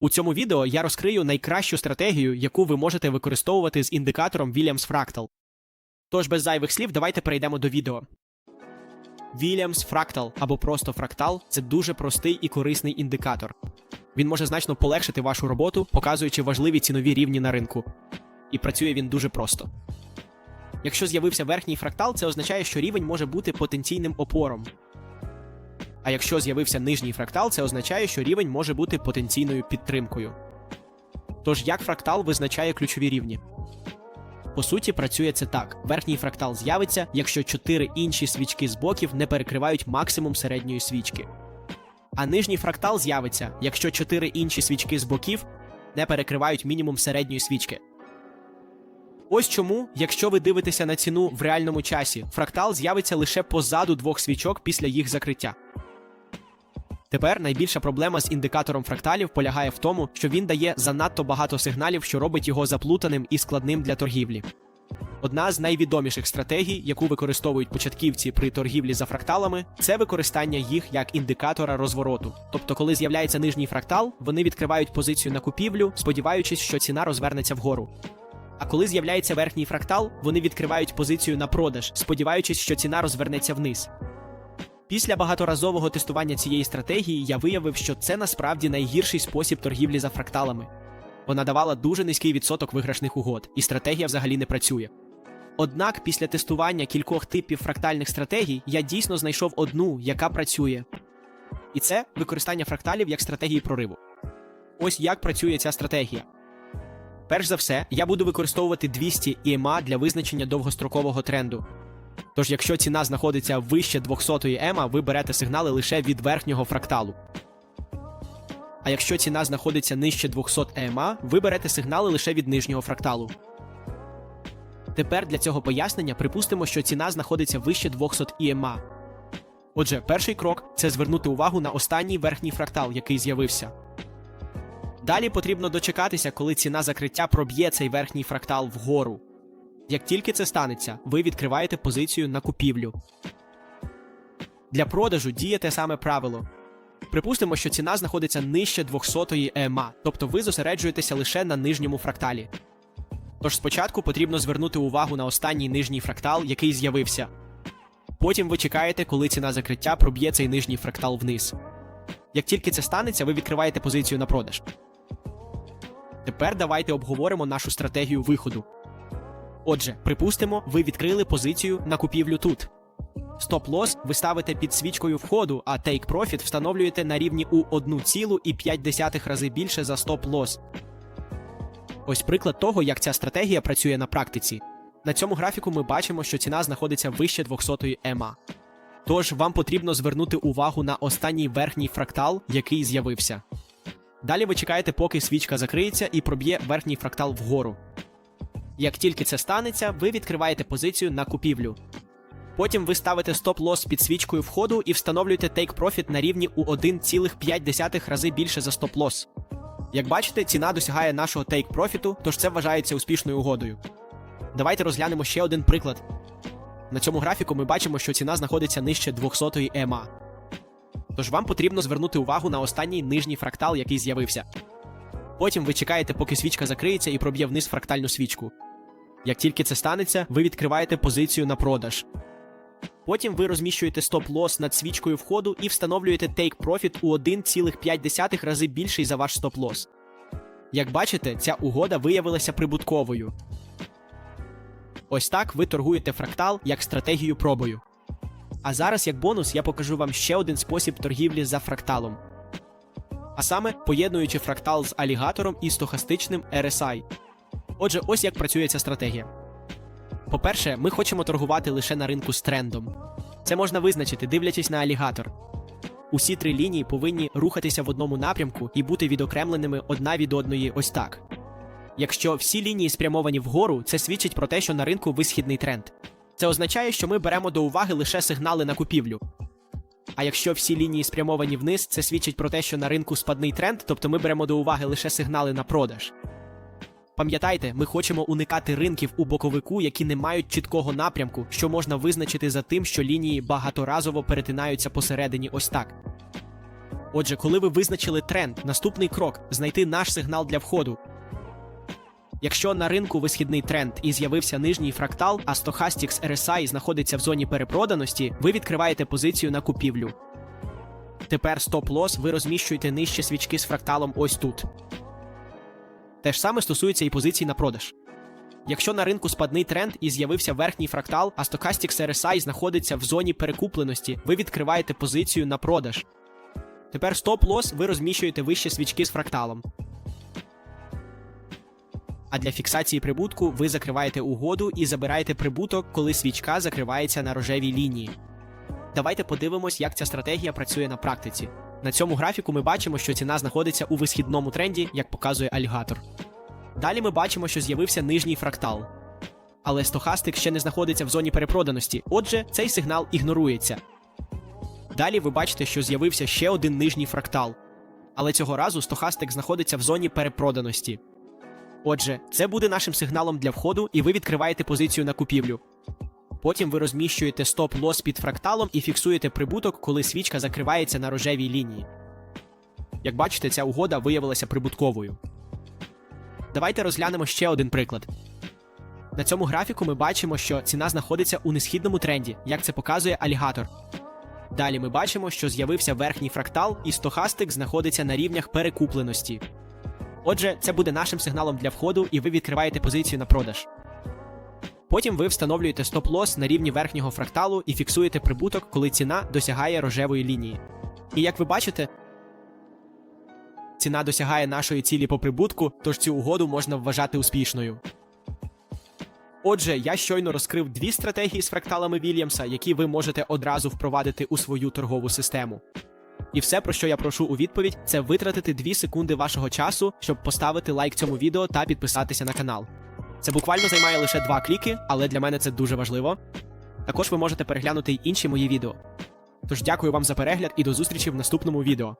У цьому відео я розкрию найкращу стратегію, яку ви можете використовувати з індикатором Williams Fractal. Тож без зайвих слів давайте перейдемо до відео. Williams Fractal або просто фрактал це дуже простий і корисний індикатор. Він може значно полегшити вашу роботу, показуючи важливі цінові рівні на ринку. І працює він дуже просто. Якщо з'явився верхній фрактал, це означає, що рівень може бути потенційним опором. А якщо з'явився нижній фрактал, це означає, що рівень може бути потенційною підтримкою. Тож як фрактал визначає ключові рівні? По суті, працює це так: верхній фрактал з'явиться, якщо чотири інші свічки з боків не перекривають максимум середньої свічки. А нижній фрактал з'явиться, якщо чотири інші свічки з боків не перекривають мінімум середньої свічки. Ось чому, якщо ви дивитеся на ціну в реальному часі, фрактал з'явиться лише позаду двох свічок після їх закриття. Тепер найбільша проблема з індикатором фракталів полягає в тому, що він дає занадто багато сигналів, що робить його заплутаним і складним для торгівлі. Одна з найвідоміших стратегій, яку використовують початківці при торгівлі за фракталами, це використання їх як індикатора розвороту. Тобто, коли з'являється нижній фрактал, вони відкривають позицію на купівлю, сподіваючись, що ціна розвернеться вгору. А коли з'являється верхній фрактал, вони відкривають позицію на продаж, сподіваючись, що ціна розвернеться вниз. Після багаторазового тестування цієї стратегії я виявив, що це насправді найгірший спосіб торгівлі за фракталами. Вона давала дуже низький відсоток виграшних угод, і стратегія взагалі не працює. Однак після тестування кількох типів фрактальних стратегій я дійсно знайшов одну, яка працює. І це використання фракталів як стратегії прориву. Ось як працює ця стратегія. Перш за все, я буду використовувати 200 EMA для визначення довгострокового тренду. Тож, якщо ціна знаходиться вище 200 ема, ви берете сигнали лише від верхнього фракталу. А якщо ціна знаходиться нижче 200 ема, ви берете сигнали лише від нижнього фракталу. Тепер для цього пояснення припустимо, що ціна знаходиться вище 200 EMA. Отже, перший крок це звернути увагу на останній верхній фрактал, який з'явився. Далі потрібно дочекатися, коли ціна закриття проб'є цей верхній фрактал вгору. Як тільки це станеться, ви відкриваєте позицію на купівлю. Для продажу діє те саме правило. Припустимо, що ціна знаходиться нижче 200 ЕМА, тобто ви зосереджуєтеся лише на нижньому фракталі. Тож спочатку потрібно звернути увагу на останній нижній фрактал, який з'явився. Потім ви чекаєте, коли ціна закриття проб'є цей нижній фрактал вниз. Як тільки це станеться, ви відкриваєте позицію на продаж. Тепер давайте обговоримо нашу стратегію виходу. Отже, припустимо, ви відкрили позицію на купівлю тут. Стоп-лос ви ставите під свічкою входу, а take profit встановлюєте на рівні у 1,5 рази більше за стоп-лос. Ось приклад того, як ця стратегія працює на практиці. На цьому графіку ми бачимо, що ціна знаходиться вище 200 ема. Тож вам потрібно звернути увагу на останній верхній фрактал, який з'явився. Далі ви чекаєте, поки свічка закриється і проб'є верхній фрактал вгору. Як тільки це станеться, ви відкриваєте позицію на купівлю. Потім ви ставите стоп-лос під свічкою входу і встановлюєте profit на рівні у 1,5 рази більше за стоп-лос. Як бачите, ціна досягає нашого take профіту, тож це вважається успішною угодою. Давайте розглянемо ще один приклад. На цьому графіку ми бачимо, що ціна знаходиться нижче 200 ема. Тож вам потрібно звернути увагу на останній нижній фрактал, який з'явився. Потім ви чекаєте, поки свічка закриється і проб'є вниз фрактальну свічку. Як тільки це станеться, ви відкриваєте позицію на продаж. Потім ви розміщуєте стоп-лос над свічкою входу і встановлюєте take profit у 1,5 рази більший за ваш стоп-лос. Як бачите, ця угода виявилася прибутковою. Ось так ви торгуєте фрактал як стратегію пробою. А зараз, як бонус, я покажу вам ще один спосіб торгівлі за фракталом. А саме поєднуючи фрактал з алігатором і стохастичним RSI. Отже, ось як працює ця стратегія. По-перше, ми хочемо торгувати лише на ринку з трендом. Це можна визначити, дивлячись на алігатор. Усі три лінії повинні рухатися в одному напрямку і бути відокремленими одна від одної ось так. Якщо всі лінії спрямовані вгору, це свідчить про те, що на ринку висхідний тренд. Це означає, що ми беремо до уваги лише сигнали на купівлю. А якщо всі лінії спрямовані вниз, це свідчить про те, що на ринку спадний тренд, тобто ми беремо до уваги лише сигнали на продаж. Пам'ятайте, ми хочемо уникати ринків у боковику, які не мають чіткого напрямку, що можна визначити за тим, що лінії багаторазово перетинаються посередині ось так. Отже, коли ви визначили тренд, наступний крок знайти наш сигнал для входу. Якщо на ринку висхідний тренд і з'явився нижній фрактал, а Stochastics RSI знаходиться в зоні перепроданості, ви відкриваєте позицію на купівлю. Тепер стоп-лос ви розміщуєте нижче свічки з фракталом ось тут. Те ж саме стосується і позицій на продаж. Якщо на ринку спадний тренд і з'явився верхній фрактал, а Stochastics RSI знаходиться в зоні перекупленості, ви відкриваєте позицію на продаж. Тепер стоп-лос ви розміщуєте вище свічки з фракталом. А для фіксації прибутку ви закриваєте угоду і забираєте прибуток, коли свічка закривається на рожевій лінії. Давайте подивимось, як ця стратегія працює на практиці. На цьому графіку ми бачимо, що ціна знаходиться у висхідному тренді, як показує алігатор. Далі ми бачимо, що з'явився нижній фрактал. Але стохастик ще не знаходиться в зоні перепроданості, отже, цей сигнал ігнорується. Далі ви бачите, що з'явився ще один нижній фрактал. Але цього разу стохастик знаходиться в зоні перепроданості. Отже, це буде нашим сигналом для входу, і ви відкриваєте позицію на купівлю. Потім ви розміщуєте стоп-лос під фракталом і фіксуєте прибуток, коли свічка закривається на рожевій лінії. Як бачите, ця угода виявилася прибутковою. Давайте розглянемо ще один приклад. На цьому графіку ми бачимо, що ціна знаходиться у несхідному тренді, як це показує алігатор. Далі ми бачимо, що з'явився верхній фрактал, і стохастик знаходиться на рівнях перекупленості. Отже, це буде нашим сигналом для входу, і ви відкриваєте позицію на продаж. Потім ви встановлюєте стоп-лос на рівні верхнього фракталу і фіксуєте прибуток, коли ціна досягає рожевої лінії. І як ви бачите, ціна досягає нашої цілі по прибутку, тож цю угоду можна вважати успішною. Отже, я щойно розкрив дві стратегії з фракталами Вільямса, які ви можете одразу впровадити у свою торгову систему. І все, про що я прошу у відповідь, це витратити 2 секунди вашого часу, щоб поставити лайк цьому відео та підписатися на канал. Це буквально займає лише 2 кліки, але для мене це дуже важливо. Також ви можете переглянути й інші мої відео. Тож дякую вам за перегляд і до зустрічі в наступному відео.